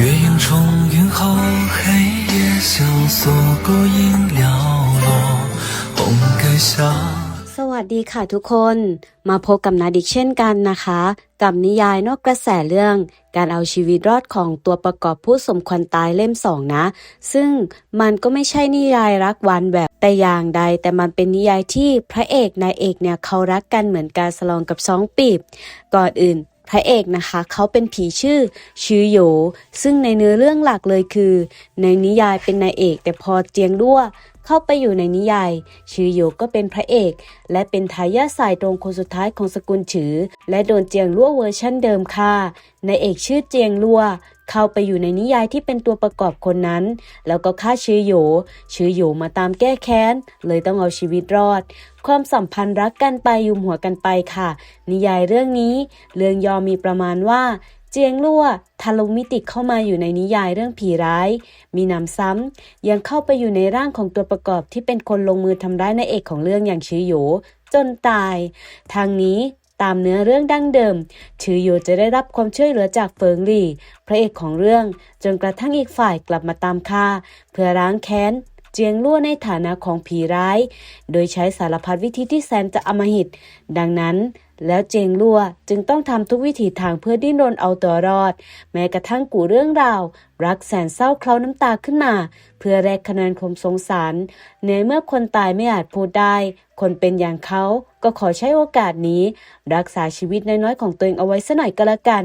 月影重云后，黑夜萧索，孤影寥落，红盖下。 สวัสดีค่ะทุกคน มาพบกับนาดิกเช่นกันนะคะ กับนิยายนอกกระแสเรื่อง การเอาชีวิตรอดของตัวประกอบผู้สมควรตายเล่มสองนะ ซึ่งมันก็ไม่ใช่นิยายรักหวานแบบแต่อย่างใด แต่มันเป็นนิยายที่พระเอกนายเอกเนี่ยเขารักกันเหมือนการสลองกับสองปีบ ก่อนอื่น พระเอกนะคะเขาเป็นผีชื่อชื่อโย ซึ่งในเนื้อเรื่องหลักเลยคือ ในนิยายเป็นนายเอก แต่พอเจียงด้วเข้าไปอยู่ในนิยาย ชื่อโยก็เป็นพระเอก และเป็นทายาทสายตรงคนสุดท้ายของสกุลฉือ และโดนเจียงลั่วเวอร์ชั่นเดิมค่ะนายเอกชื่อเจียงลั่ว เข้าไปอยู่ในนิยายที่เป็นตัวประกอบคนนั้น แล้วก็ฆ่าชื่อโยชื่อโยมาตามแก้แค้น เลยต้องเอาชีวิตรอด ความสัมพันธ์รักกันไปยุมหัวกันไปค่ะ นิยายเรื่องนี้ เรื่องยอมีประมาณว่าเจียงลั่วทะลุมิติเข้ามาอยู่ในนิยายเรื่องผีร้าย มีนำซ้ำยังเข้าไปอยู่ในร่างของตัวประกอบที่เป็นคนลงมือทำร้ายนายเอกของเรื่องอย่างชื่อโยจนตาย ทางนี้ ตามเนื้อเรื่องดั้งเดิม ชื่อโยจะได้รับความช่วยเหลือจากเฟิงหลี่ พระเอกของเรื่อง จนกระทั่งอีกฝ่ายกลับมาตามฆ่า เพื่อล้างแค้นเจียงลั่วในฐานะของผีร้าย โดยใช้สารพัดวิธีที่แสนจะอมหิต ดังนั้น แล้วเจงลัวจึงต้องทำทุกวิถีทางเพื่อดิ้นรนเอาตัวรอด แม้กระทั่งกู่เรื่องราว รักแสนเศร้าเคล้าน้ำตาขึ้นมา เพื่อแลกคะแนนความสงสารในเมื่อคนตายไม่อาจพูดได้ คนเป็นอย่างเขาก็ขอใช้โอกาสนี้ รักษาชีวิตน้อยๆของตัวเองเอาไว้สัหน่อยก็แล้วกัน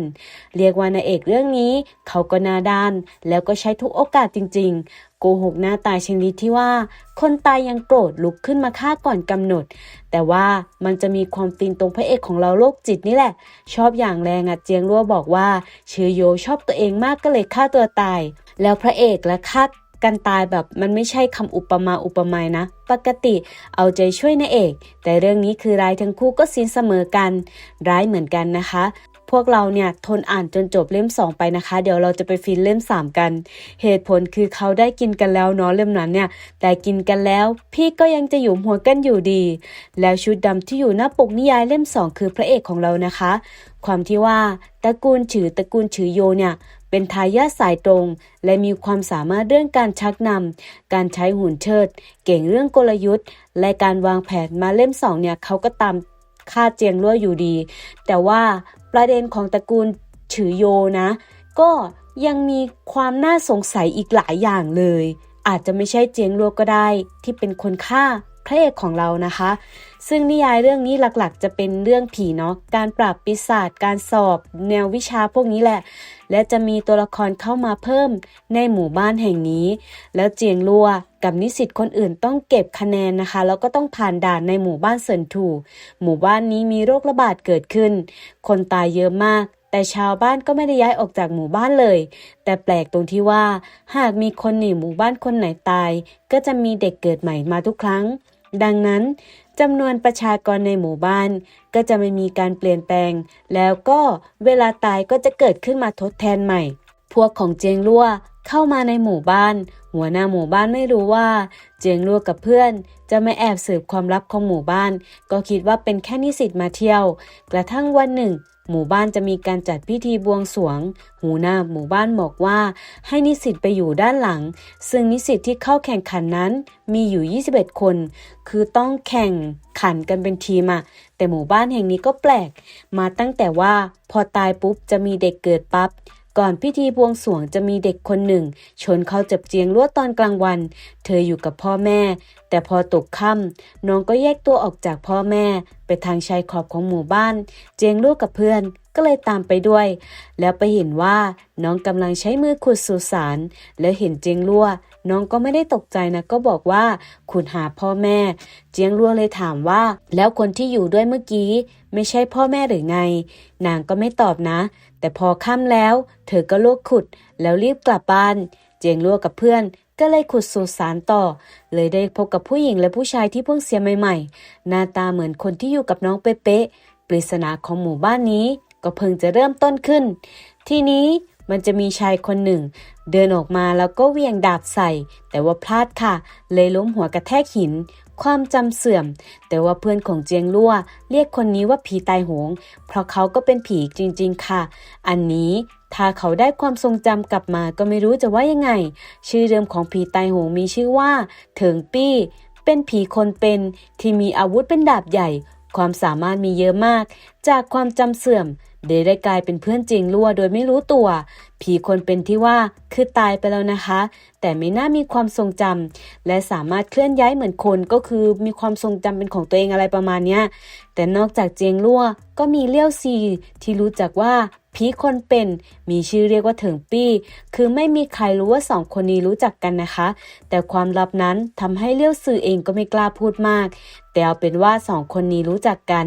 เรียกว่านายเอกเรื่องนี้ เขาก็นาด้าน แล้วก็ใช้ทุกโอกาสจริงๆโกหกหน้าตายชนิดที่ว่า คนตายยังโกรธลุกขึ้นมาฆ่าก่อนกำหนด แต่ว่ามันจะมีความตีนตรงพระเอกของเราโรคจิตนี่แหละ ชอบอย่างแรงอะเจียงรั่วบอกว่าเชื้อโยชอบตัวเองมากก็เลยฆ่าตัวตาย แล้วพระเอกและฆ่า กันตายแบบมันไม่ใช่คำอุปมาอุปไมยนะ ปกติเอาใจช่วยนายเอก แต่เรื่องนี้คือร้ายทั้งคู่ก็สินเสมอกัน ร้ายเหมือนกันนะคะ พวกเราเนี่ยทนอ่านจนจบเล่ม 2 ไปนะคะ เดี๋ยวเราจะไปฟินเล่ม 3 กัน เหตุผลคือเขาได้กินกันแล้วเนาะเล่มนั้นเนี่ย แต่กินกันแล้ว พี่ก็ยังจะอยู่หัวกันอยู่ดี แล้วชุดดำที่อยู่หน้าปกนิยายเล่ม 2 คือพระเอกของเรานะคะ ความที่ว่าตระกูลฉือตระกูลฉือโยเนี่ย เป็นทายาทสายตรง และมีความสามารถเรื่องการชักนำการใช้หุ่นเชิด เก่งเรื่องกลยุทธ์ และการวางแผนมาเล่มสองเนี่ยเขาก็ตามค่าเจียงรั่วอยู่ดี แต่ว่าประเด็นของตระกูลฉือโยนะ ก็ยังมีความน่าสงสัยอีกหลายอย่างเลย อาจจะไม่ใช่เจียงรั่วก็ได้ที่เป็นคนฆ่า พระเอกของเรานะคะ ซึ่งนิยายเรื่องนี้หลักๆ จะเป็นเรื่องผีเนาะการปราบปีศาจการสอบแนววิชาพวกนี้แหละ และจะมีตัวละครเข้ามาเพิ่มในหมู่บ้านแห่งนี้ แล้วเจียงลัวกับนิสิตคนอื่นต้องเก็บคะแนนนะคะ แล้วก็ต้องผ่านด่านในหมู่บ้านเซินถูหมู่บ้านนี้มีโรคระบาดเกิดขึ้น คนตายเยอะมากแต่ชาวบ้านก็ไม่ได้ย้ายออกจากหมู่บ้านเลย แต่แปลกตรงที่ว่า หากมีคนในหมู่บ้านคนไหนตาย ก็จะมีเด็กเกิดใหม่มาทุกครั้ง ดังนั้นจำนวนประชากรในหมู่บ้าน ก็จะไม่มีการเปลี่ยนแปลง แล้วก็เวลาตายก็จะเกิดขึ้นมาทดแทนใหม่ พวกของเจียงรั่วเข้ามาในหมู่บ้าน หัวหน้าหมู่บ้านไม่รู้ว่า เจียงรั่วกับเพื่อน จะไม่แอบสืบความลับของหมู่บ้าน ก็คิดว่าเป็นแค่นิสิตมาเที่ยว กระทั่งวันหนึ่ง หมู่บ้านจะมีการจัดพิธีบวงสรวง หูหน้าหมู่บ้านบอกว่า ให้นิสิตไปอยู่ด้านหลัง ซึ่งนิสิตที่เข้าแข่งขันนั้นมีอยู่ 21 คน คือต้องแข่งขันกันเป็นทีมอะแต่หมู่บ้านแห่งนี้ก็แปลก มาตั้งแต่ว่าพอตายปุ๊บจะมีเด็กเกิดปั๊บ ก่อนพิธีบวงสรวงจะมีเด็กคนหนึ่ง ชนเขาจับเจียงลวดตอนกลางวัน เธออยู่กับพ่อแม่ แต่พอตกค่ำน้องก็แยกตัวออกจากพ่อแม่ ไปทางชายขอบของหมู่บ้าน เจียงลวดกับเพื่อนก็เลยตามไปด้วย แล้วไปเห็นว่าน้องกำลังใช้มือขุดสุสานแล้วเห็นเจียงลั่ว น้องก็ไม่ได้ตกใจนะก็บอกว่าขุดหาพ่อแม่ เจียงลัวเลยถามว่า แล้วคนที่อยู่ด้วยเมื่อกี้ ไม่ใช่พ่อแม่หรือไง นางก็ไม่ตอบนะ แต่พอค่ำแล้ว เธอก็ลุกขุดแล้วรีบกลับบ้าน เจียงลัวกับเพื่อนก็เลยขุดสุสานต่อ เลยได้พบกับผู้หญิงและผู้ชายที่เพิ่งเสียใหม่ๆ หน้าตาเหมือนคนที่อยู่กับน้องเป๊ะปริศนาของหมู่บ้านนี้ก็เพิ่งจะเริ่มต้นขึ้น ทีนี้ มันจะมีชายคนหนึ่ง เดินออกมาแล้วก็เหวียงดาบใส่ แต่ว่าพลาดค่ะ เลยล้มหัวกระแทกหิน ความจำเสื่อม แต่ว่าเพื่อนของเจียงลั่ว เรียกคนนี้ว่าผีตายโหง เพราะเขาก็เป็นผีจริงๆค่ะ อันนี้ถ้าเขาได้ความทรงจำกลับมาก็ไม่รู้จะว่ายังไง ชื่อเดิมของผีตายโหงมีชื่อว่า เถิงปี้ เป็นผีคนเป็นที่มีอาวุธเป็นดาบใหญ่ ความสามารถมีเยอะมาก จากความจำเสื่อมเดได้กลายเป็นเพื่อนจริงรั่วโดยไม่รู้ตัว ผีคนเป็นที่ว่าคือตายไปแล้วนะคะ แต่ไม่น่ามีความทรงจำและสามารถเคลื่อนย้ายเหมือนคนก็คือมีความทรงจำเป็นของตัวเองอะไรประมาณเนี้ยแต่นอกจากเจียงรั่วก็มีเลี้ยวซีที่รู้จักว่า ผีคนเป็น มีชื่อเรียกว่าเถิงปี้ คือไม่มีใครรู้ว่าสองคนนี้รู้จักกันนะคะ แต่ความลับนั้นทำให้เลี้ยวซือเองก็ไม่กล้าพูดมาก แต่เอาเป็นว่าสองคนนี้รู้จักกัน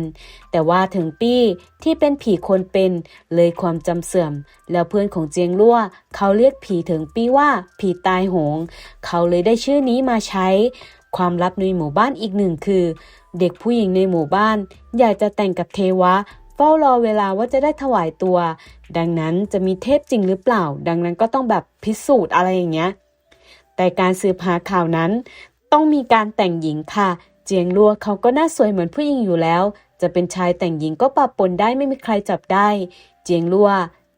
แต่ว่าเถิงปี้ที่เป็นผีคนเป็น เลยความจำเสื่อม แล้วเพื่อนของเจียงรั่วเขาเรียกผีเถิงปี้ว่าผีตายโหง เขาเลยได้ชื่อนี้มาใช้ ความลับในหมู่บ้านอีกหนึ่งคือ เด็กผู้หญิงในหมู่บ้าน อยากจะแต่งกับเทวะ ฝ้ารอเวลาว่าจะได้ถวายตัว ดังนั้นจะมีเทพจริงหรือเปล่า ดังนั้นก็ต้องแบบพิสูจน์อะไรอย่างเงี้ย แต่การสืบหาข่าวนั้น ต้องมีการแต่งหญิงค่ะ เจียงลัวเขาก็น่าสวยเหมือนผู้หญิงอยู่แล้ว จะเป็นชายแต่งหญิงก็ปะปนได้ไม่มีใครจับได้ เจียงลัว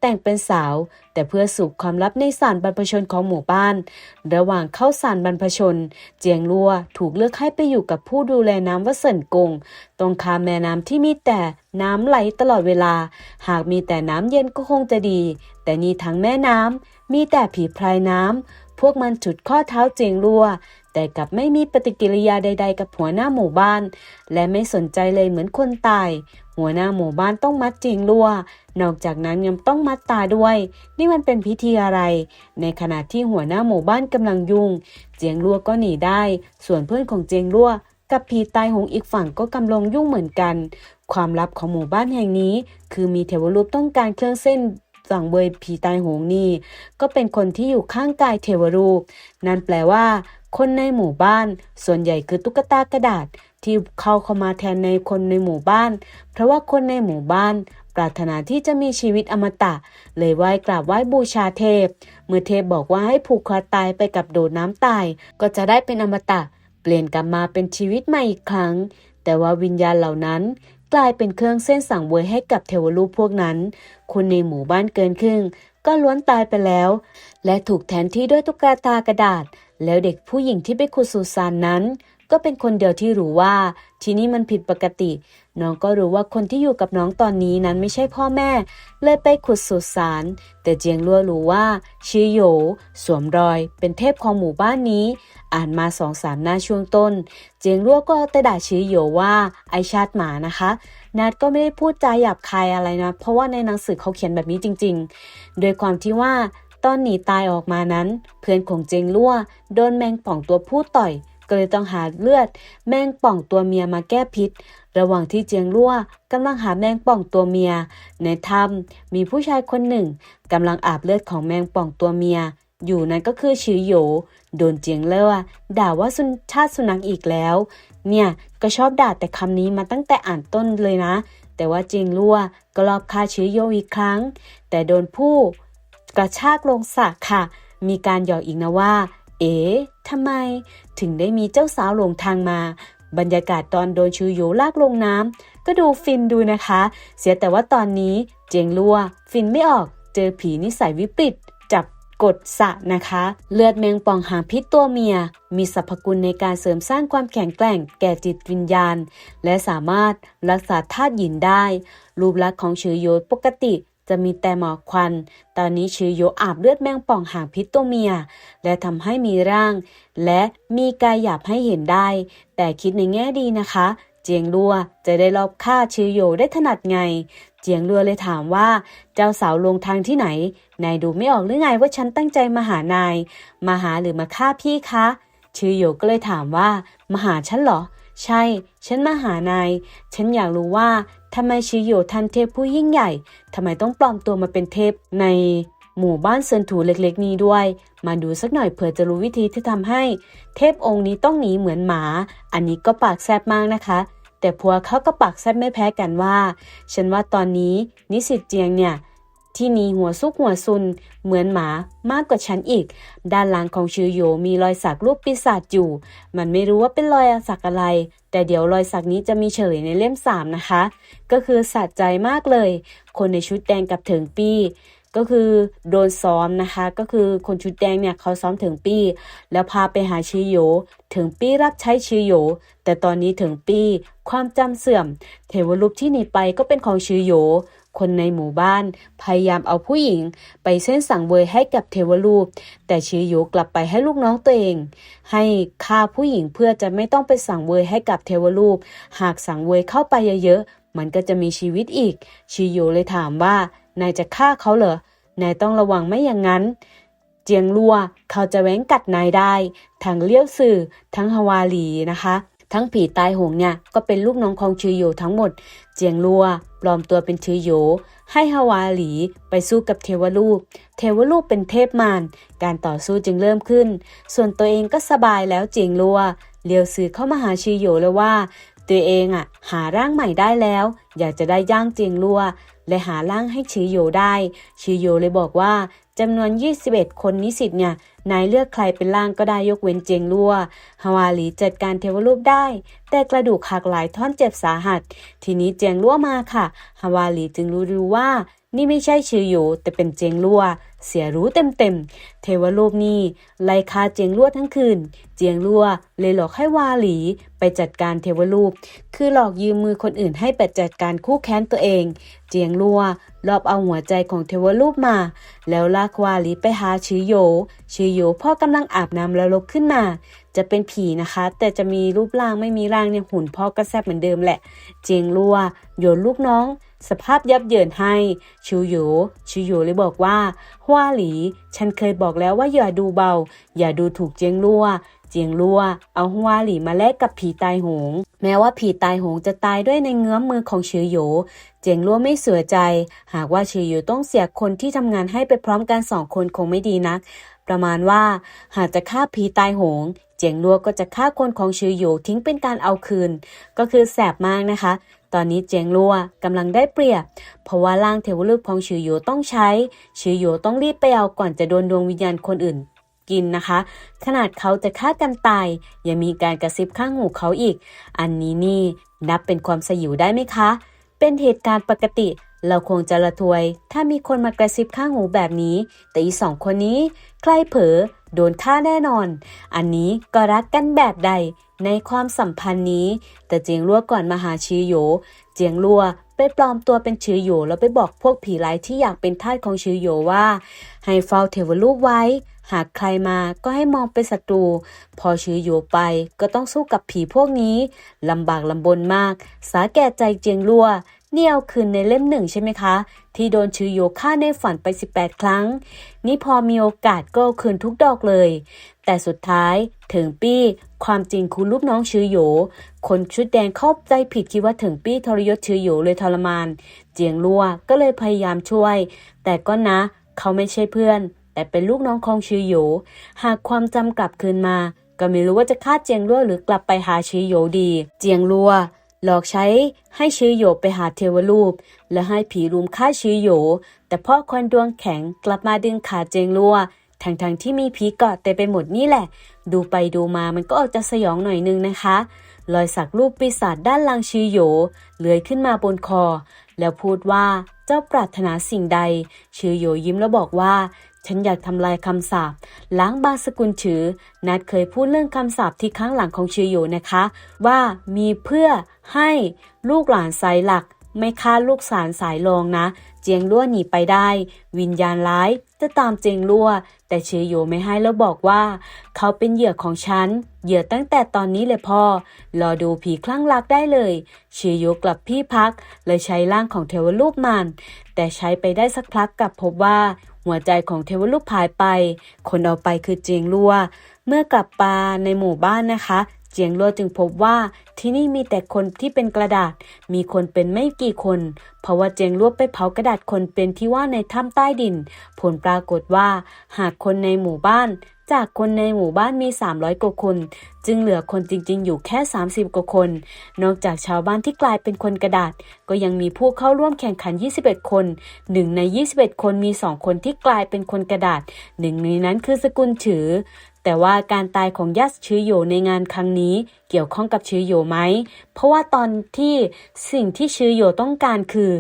แต่งเป็นสาว แต่เพื่อสูบความลับในสารบรรพชนของหมู่บ้าน ระหว่างเข้าสารบรรพชน เจียงลัวถูกเลือกให้ไปอยู่กับผู้ดูแลน้ำวันกง ตรงคามแม่น้ำที่มีแต่น้ำไหลตลอดเวลา หากมีแต่น้ำเย็นก็คงจะดี แต่นี่ทั้งแม่น้ำมีแต่ผีพรายน้ำ พวกมันจุดข้อเท้าเจียงลัว แต่กลับไม่มีปฏิกิริยาใด ๆ กับหัวหน้าหมู่บ้าน และไม่สนใจเลยเหมือนคนตาย หัวหน้าหมู่บ้านต้องมัดเจียงลัว นอกจากนั้นยังต้องมัดตาด้วย นี่มันเป็นพิธีอะไร ในขณะที่หัวหน้าหมู่บ้านกำลังยุ่ง เจียงลัวก็หนีได้ ส่วนเพื่อนของเจียงลัวกับผีตายหงอีกฝั่งก็กำลังยุ่งเหมือนกัน ความลับของหมู่บ้านแห่งนี้ คือมีเทวรูปต้องการเครื่องเส้น สั่งเบยผีตายโหงนี่ก็เป็นคนที่อยู่ข้างกายเทวรูป นั่นแปลว่า คนในหมู่บ้าน ส่วนใหญ่คือตุ๊กตากระดาษที่เข้าเข้ามาแทนในคนในหมู่บ้าน เพราะว่าคนในหมู่บ้าน ปรารถนาที่จะมีชีวิตอมตะ เลยไหว้กราบไหว้บูชาเทพ เมื่อเทพบอกว่าให้ผูกคอตายไปกับโดดน้ำตาย ก็จะได้เป็นอมตะ เปลี่ยนกลับมาเป็นชีวิตใหม่อีกครั้ง แต่ว่าวิญญาณเหล่านั้น กลายเป็นเครื่องเส้นสั่งเวยให้กับเทวรูปพวกนั้น คนในหมู่บ้านเกินครึ่ง ก็ล้วนตายไปแล้ว และถูกแทนที่ด้วยตุ๊กตากระดาษ แล้วเด็กผู้หญิงที่ไปขุดสุสานนั้น ก็เป็นคนเดียวที่รู้ว่า ที่นี่มันผิดปกติ น้องก็รู้ว่าคนที่อยู่กับน้องตอนนี้นั้นไม่ใช่พ่อแม่ เลยไปขุดสุสานแต่เจียงลัวรู้ว่าชื่อโยสวมรอย เป็นเทพของหมู่บ้านนี้ อ่านมาสองสามหน้าช่วงต้น เจียงลัวก็แต่ด่าชื่อโยว่าไอชาติหมานะคะนัดก็ไม่ได้พูดจาหยาบคายอะไรนะ เพราะว่าในหนังสือเขาเขียนแบบนี้จริง ๆ โดยความที่ว่าตอนหนีตายออกมานั้น เพื่อนของเจงลั่วโดนแมงป่องตัวผู้ต่อย ก็เลยต้องหาเลือด แมงป่องตัวเมียมาแก้พิษ ระหว่างที่เจียงลั่วกำลังหาแมงป่องตัวเมีย ในถ้ำมีผู้ชายคนหนึ่งกำลังอาบเลือดของแมงป่องตัวเมีย อยู่นั้นก็คือชื่อโยโดนเจียงเล่วด่าว่าสุนชาติสุนัขอีกแล้ว เนี่ยก็ชอบด่าแต่คำนี้มาตั้งแต่อ่านต้นเลยนะ แต่ว่าจริงรั่วก็รอบฆ่าชื่อโยอีกครั้ง แต่โดนผู้กระชากลงสระค่ะ มีการหยอกอีกนะว่า เอ๋ทำไม ถึงได้มีเจ้าสาวหลงทางมา บรรยากาศตอนโดนชูโยลากลงน้ำก็ดูฟินดูนะคะ เสียแต่ว่าตอนนี้เจียงลัว ฟินไม่ออกเจอผีนิสัยวิปริตจับกดสะนะคะ เลือดแมงป่องหางพิษตัวเมีย มีสรรพคุณในการเสริมสร้างความแข็งแกร่งแก่จิตวิญญาณ และสามารถรักษาธาตุหยินได้ รูปลักษณ์ของชือโยปกติ จะมีแต่หมอกควัน ตอนนี้ชื่อโยอาบเลือดแมงป่องหางพิษตัวเมีย และทำให้มีร่าง และมีกายหยาบให้เห็นได้ แต่คิดในแง่ดีนะคะ เจียงลัวจะได้รอบฆ่าชื่อโยได้ถนัดไง เจียงลัวเลยถามว่า เจ้าสาวลงทางที่ไหน นายดูไม่ออกหรือไงว่าฉันตั้งใจมาหานาย มาหาหรือมาฆ่าพี่คะ ชื่อโยก็เลยถามว่า มาหาฉันเหรอ ใช่ ฉันมาหานาย ฉันอยากรู้ว่า ทำไมชิโยทันเทพผู้ยิ่งใหญ่ทำไมต้องปลอมตัวมาเป็นเทพในหมู่บ้านเซินถูเล็กๆ นี้ด้วย มาดูสักหน่อยเผื่อจะรู้วิธีที่ทำให้ เทพองค์นี้ต้องหนีเหมือนหมา อันนี้ก็ปากแซบมากนะคะ แต่พัวเขาก็ปากแซบไม่แพ้กันว่า ฉันว่าตอนนี้นิสิตเจียงเนี่ย ที่มีหัวซุกหัวซุน เหมือนหมามากกว่าฉันอีก ด้านหลังของชื่อโยมีรอยสักรูปปีศาจอยู่ มันไม่รู้ว่าเป็นรอยสักอะไร แต่เดี๋ยวรอยสักนี้จะมีเฉลยในเล่มสามนะคะ ก็คือสะใจมากเลย คนในชุดแดงกับถิงปีก็คือโดนซ้อมนะคะ ก็คือคนชุดแดงเนี่ยเขาซ้อมถึงปี้ แล้วพาไปหาชื่อโยถึงปี้รับใช้ชื่อโยแต่ตอนนี้ถึงปี้ ความจำเสื่อม เทวรูปที่หนีไปก็เป็นของชื่อโย คนในหมู่บ้าน พยายามเอาผู้หญิง ไปเส้นสั่งเวยให้กับเทวรูป แต่ชื่อโยกลับไปให้ลูกน้องตัวเอง ให้ฆ่าผู้หญิงเพื่อจะไม่ต้องไปสั่งเวยให้กับเทวรูป หากสั่งเวยเข้าไปเยอะๆมันก็จะมีชีวิตอีก ชิโยเลยถามว่านายจะฆ่าเขาเหรอนายต้องระวังไม่อย่างนั้น เจียงลัวเขาจะแว้งกัดนายได้ ทั้งเลี้ยวสื่อทั้งฮาวาลีนะคะ ทั้งผีตายโหงเนี่ยก็เป็นลูกน้องของชื่อโยทั้งหมด เจียงลัวปลอมตัวเป็นชื่อโย ให้ฮาวาหลีไปสู้กับเทวรูป เทวรูปเป็นเทพมารการต่อสู้จึงเริ่มขึ้น ส่วนตัวเองก็สบายแล้วเจียงลัวเลียวสื่อเข้ามาหาชื่อโยแล้วว่า ตัวเองอะหาร่างใหม่ได้แล้ว อยากจะได้ย่างเจียงลัวและหาร่างให้ชื่อโยได้ชื่อโยเลยบอกว่า จำนวน 21 คนนิสิตเนี่ย นายเลือกใครเป็นร่างก็ได้ยกเว้นเจียงลัวฮาวาลีจัดการเทวรูปได้ แต่กระดูกหักหลายท่อนเจ็บสาหัส ทีนี้เจียงลัวมาค่ะฮาวาลีจึงรู้รู้ว่า นี่ไม่ใช่ชื่อโยแต่เป็นเจียงลัวเสียรู้เต็มๆ เทวรูปนี่ไล่คาเจียงลัวทั้งคืน เจียงลัวเลยหลอกให้วาหลีไปจัดการเทวรูป คือหลอกยืมมือคนอื่นให้ไปจัดการคู่แค้นตัวเอง เจียงลัว รอบเอาหัวใจของเทวรูปมา แล้วลากวาหลีไปหาชื่อโย ชื่อโยพ่อกำลังอาบน้ำแล้วลุกขึ้นมา จะเป็นผีนะคะ แต่จะมีรูปร่างไม่มีร่างเนี่ยหุ่นพ่อก็แซ่บเหมือนเดิมแหละ เจียงลัวโยนลูกน้อง สภาพยับเยินให้ชูโยชูโยเลยบอกว่าฮวาหลี ฉันเคยบอกแล้วว่าอย่าดูเบา อย่าดูถูกเจียงลัว เจียงลัวเอาฮวาหลีมาแลกกับผีตายโหง แม้ว่าผีตายโหงจะตายด้วยในเงื้อมมือของชือโย เจียงลัวไม่เสือใจ หากว่าชือโยต้องเสียคนที่ทำงานให้ไปพร้อมกันสองคนคงไม่ดีนัก ประมาณว่าหากจะฆ่าผีตายโหง เจียงลัวก็จะฆ่าคนของชือโยทิ้งเป็นการเอาคืน ก็คือแสบมากนะคะตอนนี้เจียงลัวกำลังได้เปรียบ เพราะว่าร่างเทวรูปของชือโยต้องใช้ชือโยต้องรีบไปเอาก่อนจะโดนดวงวิญญาณคนอื่น กินนะคะ ขนาดเขาจะฆ่ากันตาย ยังมีการกระซิบข้างหูเขาอีก อันนี้นี่นับเป็นความสยิวได้ไหมคะ เป็นเหตุการณ์ปกติ เราคงจะระทวย ถ้ามีคนมากระซิบข้างหูแบบนี้ แต่อีสองคนนี้ใครเผลอโดนฆ่าแน่นอน อันนี้ก็รักกันแบบใด ในความสัมพันธ์นี้ แต่เจียงลัวก่อนมาหาชีโย เจียงลัวไปปลอมตัวเป็นชื่อโยแล้วไปบอกพวกผีร้ายที่อยากเป็นทาสของชื่อโยว่า ให้เฝ้าเทวรูปไว้ หากใครมาก็ให้มองเป็นศัตรู พอชื่อโยไปก็ต้องสู้กับผีพวกนี้ลำบากลำบนมาก สาแก่ใจเจียงลัวนี่เอาคืนในเล่มหนึ่งใช่ไหมคะ ที่โดนชื่อโยฆ่าในฝันไป 18 ครั้ง นี่พอมีโอกาสก็เอาคืนทุกดอกเลย แต่สุดท้ายถึงปี้ความจริงคุณลูกน้องชื่อโย คนชุดแดงเข้าใจผิดคิดว่าถึงปี้ทรยศชื่อโยเลยทรมาน เจียงลัวก็เลยพยายามช่วย แต่ก็นะ เขาไม่ใช่เพื่อน แต่เป็นลูกน้องของชื่อโยหากความจำกลับคืนมา ก็ไม่รู้ว่าจะฆ่าเจียงลัวหรือกลับไปหาชื่อโยดี เจียงลัวหลอกใช้ให้ชื่อโยไปหาเทวรูป และให้ผีรุมฆ่าชื่อโยแต่พ่อควันดวงแข็งกลับมาดึงขาเจียงลัวทั้งๆที่มีผีเกาะเต็มไปหมดนี่แหละ ดูไปดูมามันก็ออกจะสยองหน่อยนึงนะคะ รอยสักรูปปีศาจด้านล่างชื่อโยเลื้อยขึ้นมาบนคอ แล้วพูดว่าเจ้าปรารถนาสิ่งใด ชื่อโยยิ้มแล้วบอกว่า ฉันอยากทำลายคำสาปล้างบางสกุลฉือนัดเคยพูดเรื่องคำสาปที่ข้างหลังของชื่อโยนะคะ ว่ามีเพื่อให้ลูกหลานสายหลัก ไม่ฆ่าลูกสารสายรองนะ เจียงลั่วหนีไปได้ วิญญาณร้ายจะตามเจียงลั่ว แต่เชยโยไม่ให้แล้วบอกว่า เขาเป็นเหยื่อของฉัน เหยื่อตั้งแต่ตอนนี้เลยพ่อ รอดูผีคลั่งรักได้เลยเชยโยกลับพี่พัก เลยใช้ร่างของเทวรูปมัน แต่ใช้ไปได้สักพักกลับพบว่า หัวใจของเทวรูปหายไป คนเอาไปคือเจียงลั่วเมื่อกลับมาในหมู่บ้านนะคะ เจียงลัวจึงพบว่าที่นี่มีแต่คนที่เป็นกระดาษ มีคนเป็นไม่กี่คน เพราะว่าเจียงลัวไปเผากระดาษคนเป็นที่ว่าในถ้ำใต้ดิน ผลปรากฏว่า หากคนในหมู่บ้าน จากคนในหมู่บ้านมี 300 กว่าคน จึงเหลือคนจริงๆ อยู่แค่ 30 กว่าคน นอกจากชาวบ้านที่กลายเป็นคนกระดาษ ก็ยังมีผู้เข้าร่วมแข่งขัน 21 คน หนึ่งใน 21 คนมี 2 คนที่กลายเป็นคนกระดาษ หนึ่งในนั้นคือสกุลฉือ แต่ว่าการตายของยัสชื้อโยในงานครั้งนี้เกี่ยวข้องกับชื้อโยไหม เพราะว่าตอนที่สิ่งที่ชื้อโยต้องการคือ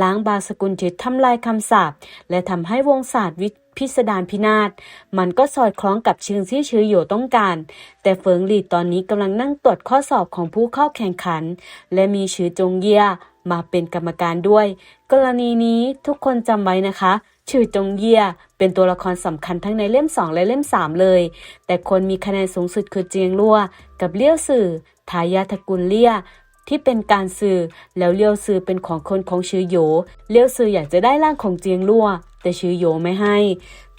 ล้างบางสกุลจิตทำลายคำสาปและทำให้วงศาสตร์วิ พิสดารพินาศมันก็สอดคล้องกับชื่อที่ชื้อโยต้องการ แต่เฟิงหลีตอนนี้กำลังนั่งตรวจข้อสอบของผู้เข้าแข่งขัน และมีชื่อจงเยียมาเป็นกรรมการด้วย กรณีนี้ทุกคนจำไว้นะคะชื่อจงเยียเป็นตัวละครสำคัญทั้งในเล่ม 2 และเล่ม 3 เลย แต่คนมีคะแนนสูงสุดคือเจียงลั่วกับเลี้ยวสื่อทายาทกุลเลี่ยที่เป็นการสื่อแล้วเลี้ยวสื่อเป็นของคนของชื่อโย เลี้ยวสื่ออยากจะได้ร่างของเจียงลั่ว แต่ชื่อโยไม่ให้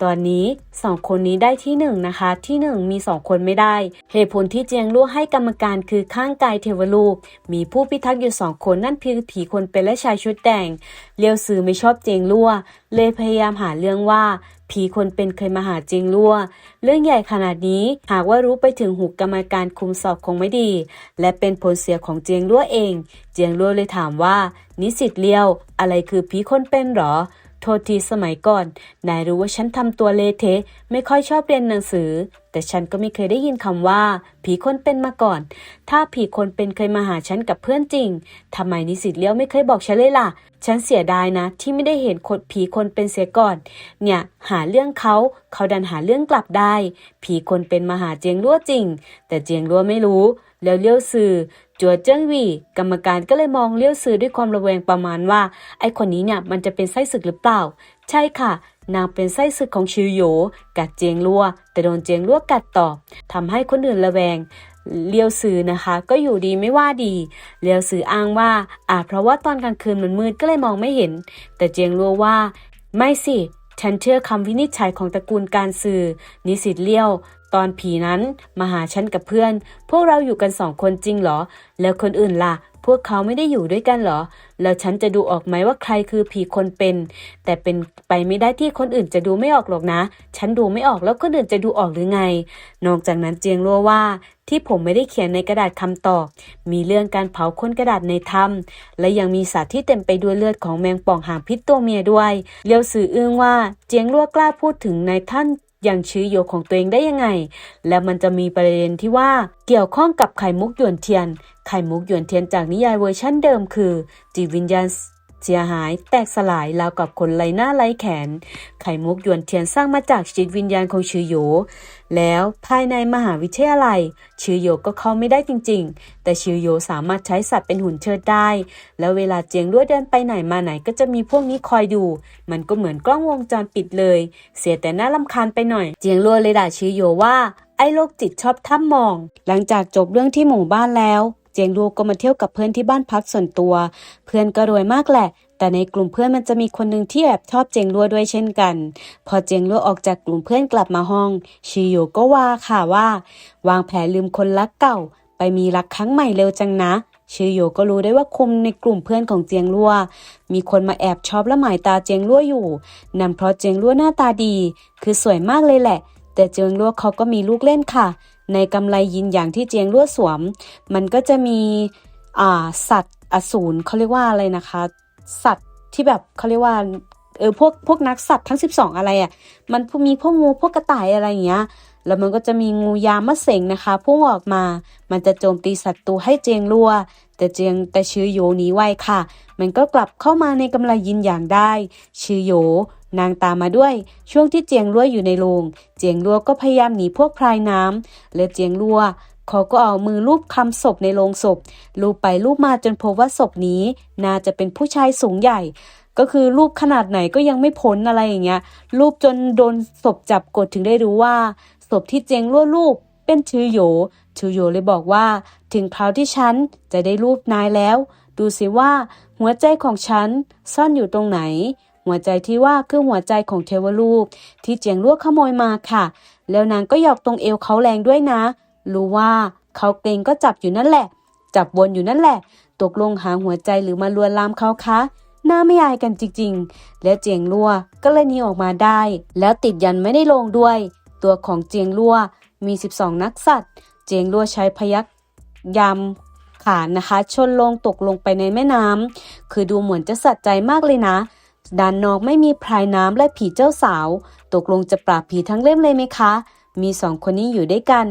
ตอนนี้สองคนนี้ได้ที่หนึ่งนะคะ ที่หนึ่งมีสองคนไม่ได้ เหตุผลที่เจียงลั่ให้กรรมการคือข้างกายเทวรูป มีผู้พิทักษ์อยู่สองคนนั่นคือผีคนเป็นและชายชุดแดงเลียวซือไม่ชอบเจียงลั่วเลยพยายามหาเรื่องว่าผีคนเป็นเคยมาหาเจียงลั่วเรื่องใหญ่ขนาดนี้หากว่ารู้ไปถึงหูกรรมการคุมสอบคงไม่ดี และเป็นผลเสียของเจียงลั่วเอง เจียงลั่วเลยถามว่า นิสิตเลี้ยว อะไรคือผีคนเป็นหรอ โทษทีสมัยก่อน นายรู้ว่าฉันทำตัวเลเทะไม่ค่อยชอบเรียนหนังสือ แต่ฉันก็ไม่เคยได้ยินคำว่า ผีคนเป็นมาก่อน ถ้าผีคนเป็นเคยมาหาฉันกับเพื่อนจริงทำไมนิสิตเลี้ยวไม่เคยบอกฉันเลยล่ะ ฉันเสียดายนะ ที่ไม่ได้เห็นคนผีคนเป็นเสียก่อน เนี่ย หาเรื่องเขาเขาดันหาเรื่องกลับได้ ผีคนเป็นมาหาเจียงรั่วจริง แต่เจียงรั่วไม่รู้ แล้วเลี้ยวซือจัวเจิ้งวีกรรมการก็เลยมองเลี้ยวซือด้วยความระแวงประมาณว่า ไอคนนี้เนี่ยมันจะเป็นไส้ศึกหรือเปล่า ใช่ค่ะ นางเป็นไส้ศึกของชิวโย กัดเจียงรั่วแต่โดนเจียงรั่วกัดตอบทำให้คนอื่นระแวงเลียวซือนะคะ ก็อยู่ดีไม่ว่าดีเลียวซืออ้างว่าอาจเพราะว่าตอนกลางคืนมันมืดก็เลยมองไม่เห็น แต่เจียงรั่วว่า ไม่สิฉันเชื่อคำวินิจฉัยของตระกูลการสื่อนิสิตเลี้ยว ตอนผีนั้นมาหาฉันกับเพื่อน พวกเราอยู่กันสองคนจริงเหรอ แล้วคนอื่นล่ะ พวกเขาไม่ได้อยู่ด้วยกันเหรอ แล้วฉันจะดูออกไหมว่าใครคือผีคนเป็น แต่เป็นไปไม่ได้ที่คนอื่นจะดูไม่ออกหรอกนะ ฉันดูไม่ออกแล้วคนอื่นจะดูออกหรือไง นอกจากนั้นเจียงรัวว่าที่ผมไม่ได้เขียนในกระดาษคำตอบ มีเรื่องการเผาค้นกระดาษในถ้ำและยังมีสัตว์ที่เต็มไปด้วยเลือดของแมงป่องหางพิษตัวเมียด้วย เลียวสื่ออึ้งว่าเจียงรั่วกล้าพูดถึงในท่าน ย่างชื่อโยของตัวเองได้ยังไง และมันจะมีประเด็นที่ว่าเกี่ยวข้องกับไข่มุกหยวนเทียน ไข่มุกหยวนเทียนจากนิยายเวอร์ชั่นเดิมคือจิตวิญญาณ เสียหาย แตกสลายราวกับคนไร้หน้าไร้แขน ไข่มุกหยวนเทียนสร้างมาจากจิตวิญญาณของชื่อโย แล้วภายในมหาวิทยาลัย ชื่อโยก็เข้าไม่ได้จริง ๆ แต่ชื่อโยสามารถใช้สัตว์เป็นหุ่นเชิดได้ แล้วเวลาเจียงรั่เดินไปไหนมาไหนก็จะมีพวกนี้คอยดู มันก็เหมือนกล้องวงจรปิดเลย เสียแต่หน่าลำคาญไปหน่อย เจียงรั่วเลยด่าชื่อโยว่าไอ้โรคจิตชอบถ้ำมอง หลังจากจบเรื่องที่หมู่บ้านแล้ว เจียงรัวก็มาเที่ยวกับเพื่อนที่บ้านพักส่วนตัว เพื่อนก็รวยมากแหละ แต่ในกลุ่มเพื่อนมันจะมีคนหนึ่งที่แอบชอบเจียงรัวด้วยเช่นกัน พอเจียงรัวออกจากกลุ่มเพื่อนกลับมาห้อง ชิโยก็ว่าค่ะว่า วางแผนลืมคนรักเก่า ไปมีรักครั้งใหม่เร็วจังนะชิโยก็รู้ได้ว่าคุมในกลุ่มเพื่อนของเจียงรั่วมีคนมาแอบชอบและหมายตาเจียงรั่วอยู่นั่นเพราะเจียงรั่วหน้าตาดี คือสวยมากเลยแหละ แต่เจียงรั่วเขาก็มีลูกเล่นค่ะ ในกำไลยินอย่างที่เจียงรั่วสวม มันก็จะมีสัตว์อสูรเขาเรียกว่าอะไรนะคะ สัตว์ที่แบบเขาเรียกว่าเออพวกพวกนักสัตว์ทั้ง 12 อะไรอะ่ะมันมีพวกงูพวกกระต่ายอะไรอย่างเงี้ยแล้วมันก็จะมีงูยามะเสงนะคะพุ่งออกมา มันจะโจมตีศัตรูให้เจียงรั่วแต่เจียงแต่ชื่อโยหนีไวค่ะ มันก็กลับเข้ามาในกำไลยินอย่างได้ ชื่อโย นางตามมาด้วย ช่วงที่เจียงรั่วอยู่ในโรงเจียงรั่วก็พยายามหนีพวกพรายน้ำและเจียงรั่วเขาก็เอามือลูบคำศพในโลงศพ ลูบไปลูบมาจนพบว่าศพนี้ น่าจะเป็นผู้ชายสูงใหญ่ ก็คือรูปขนาดไหนก็ยังไม่พ้นอะไรอย่างเงี้ยรูปจนโดนศพจับกดถึงได้รู้ว่า ศพที่เจงรั่วรูปเป็นชือโยชือโยเลยบอกว่า ถึงคราวที่ฉันจะได้รูปนายแล้ว ดูสิว่า หัวใจของฉันซ่อนอยู่ตรงไหน หัวใจที่ว่าคือหัวใจของเทวรูป ที่เจียงรั่วขโมยมาค่ะ แล้วนางก็หยอกตรงเอวเขาแรงด้วยนะ รู้ว่าเขาเกรงก็จับอยู่นั่นแหละ จับวนอยู่นั่นแหละ ตกลงหาหัวใจหรือมาลวนลามเขาคะหน้าไม่อายกันจริงๆ แล้วเจียงรั่วก็เลยหนีออกมาได้ แล้วติดยันไม่ได้ลงด้วย ตัวของเจียงรั่วมี 12 นักสัตว์ เจียงรั่วใช้พยักยำขานนะคะ ชนลงตกลงไปในแม่น้ำคือดูเหมือนจะสัใจมากเลยนะ ด้านนอกไม่มีพรายน้ำและผีเจ้าสาว ตกลงจะปราบผีทั้งเล่มเลยไหมคะ มีสองคนนี้อยู่ด้วยกัน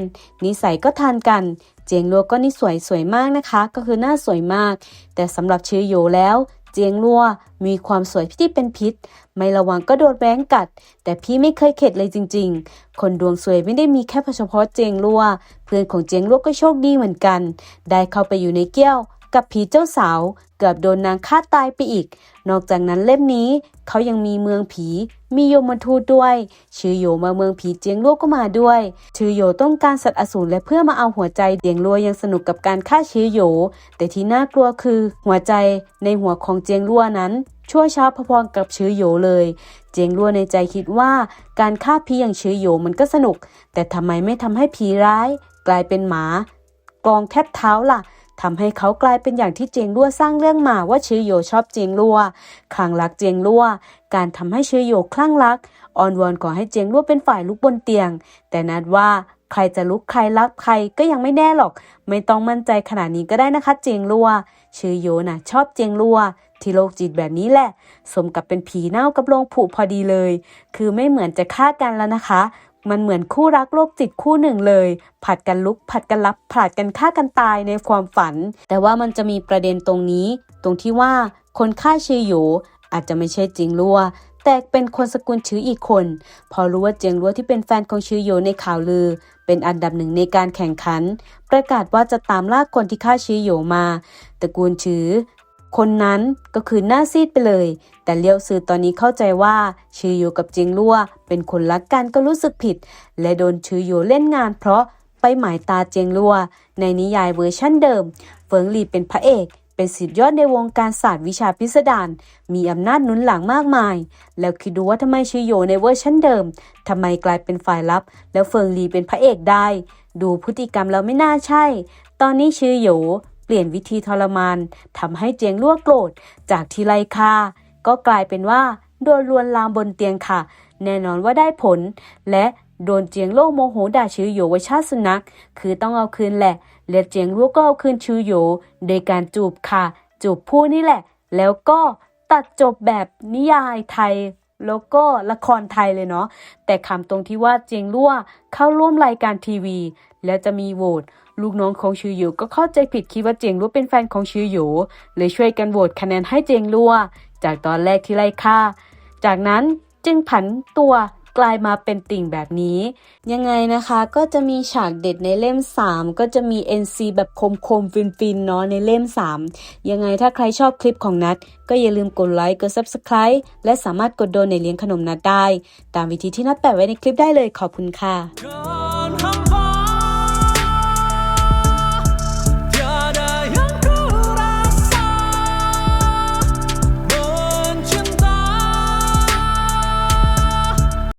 นิสัยก็ทานกัน เจียงลัวก็นี่สวยสวยมากนะคะ ก็คือหน้าสวยมาก แต่สำหรับชื่อโยแล้ว เจียงลัวมีความสวยที่เป็นพิษ ไม่ระวังก็โดนแร้งกัด แต่พี่ไม่เคยเข็ดเลยจริง ๆ คนดวงสวยไม่ได้มีแค่เฉพาะเจียงลัว เพื่อนของเจียงลัวก็โชคดีเหมือนกัน ได้เข้าไปอยู่ในเกี้ยว กับผีเจ้าสาว เกือบโดนนางฆ่าตายไปอีก นอกจากนั้นเล่มนี้ เขายังมีเมืองผี มีโยมทูตด้วย ชื่อโยมาเมืองผีเจียงลัวก็มาด้วย ชื่อโยต้องการสัตว์อสูรและเพื่อมาเอาหัวใจเจียงลัวยังสนุกกับการฆ่าชื่อโย แต่ที่น่ากลัวคือ หัวใจในหัวของเจียงลัวนั้นชั่วช้าพอๆกับชื่อโยเลย เจียงลัวในใจคิดว่า การฆ่าผีอย่างชื่อโยมันก็สนุก แต่ทำไมไม่ทำให้ผีร้าย กลายเป็นหมากองแทบเท้าล่ะ ทำให้เขากลายเป็นอย่างที่เจียงลั่วสร้างเรื่องมาว่าชื่อโยชอบเจียงลั่วคลั่งรักเจียงลั่วการทำให้ชื่อโยคลั่งรักอ้อนวอนขอให้เจียงลั่วเป็นฝ่ายลุกบนเตียง แต่นัดว่าใครจะลุกใครรับใครก็ยังไม่แน่หรอก ไม่ต้องมั่นใจขนาดนี้ก็ได้นะคะ เจียงลั่วชื่อโยน่ะชอบเจียงลั่วที่โรคจิตแบบนี้แหละ สมกับเป็นผีเน่ากับโรงผุพอดีเลย คือไม่เหมือนจะฆ่ากันแล้วนะคะ มันเหมือนคู่รักโรคจิตคู่หนึ่งเลย ผัดกันลุก ผัดกันรับผัดกันฆ่ากันตายในความฝัน แต่ว่ามันจะมีประเด็นตรงนี้ ตรงที่ว่าคนฆ่าชื่ออยู่ อาจจะไม่ใช่จริงลัวแต่เป็นคนสกุลชื่ออีกคน พอรู้ว่าเจียงลัวที่เป็นแฟนของชื่อโยในข่าวลือ เป็นอันดับหนึ่งในการแข่งขัน ประกาศว่าจะตามล่าคนที่ฆ่าชื่อโยมาตระกูลชื่อ คนนั้นก็คือหน้าซีดไปเลย แต่เลี้ยวซือตอนนี้เข้าใจว่า ชื่อโยกับเจียงลั่ว เป็นคนรักกันก็รู้สึกผิด และโดนชื่อโยเล่นงาน เพราะไปหมายตาเจียงลั่ว ในนิยายเวอร์ชั่นเดิม เฟิงหลีเป็นพระเอกเป็นสิทธิยอดในวงการศาสตร์วิชาพิสดาร มีอำนาจหนุนหลังมากมาย แล้วคิดดูว่าทำไมชื่อโยในเวอร์ชั่นเดิม ทำไมกลายเป็นฝ่ายลับ แล้วเฟิงหลีเป็นพระเอกได้ ดูพฤติกรรมแล้วไม่น่าใช่ ตอนนี้ชื่อโย ลี่ยนวิธีทรมานทำให้เจียงลั่วโกรธ จากทีไรค่าก็กลายเป็นว่าโดนลวนลามบนเตียงค่ะ แน่นอนว่าได้ผล และโดนเจียงโล่โมโหด่าชื่อโยว่าชาติสุนัข คือต้องเอาคืนแหละและเจียงลั่วก็เอาคืนชื่อโยโดยการจูบค่ะ จูบผู้นี่แหละ แล้วก็ตัดจบแบบนิยายไทย แล้วก็ละครไทยเลยเนาะแต่คำตรงที่ว่าเจียงลั่วเข้าร่วมรายการทีวี แล้วจะมีโหวตลูกน้องของชื่อหยูก็เข้าใจผิดคิดว่าเจียงลั่วเป็นแฟนของชื่อหยูเลยช่วยกันโหวตคะแนนให้เจียงลั่วจากตอนแรกที่ไล่ฆ่า จากนั้นจึงผันตัว กลายมาเป็นติ่งแบบนี้ ยังไงนะคะก็จะมีฉากเด็ดในเล่ม 3 ก็จะมี NC แบบคมคมๆ ฟินๆ เนาะในเล่ม 3 ยังไงถ้าใครชอบคลิปของนัด ก็อย่าลืมกดไลค์กด Subscribe และสามารถกดโดนในเลี้ยงขนมนัดได้ ตามวิธีที่นัดแปะไว้ในคลิปได้เลยขอบคุณค่ะ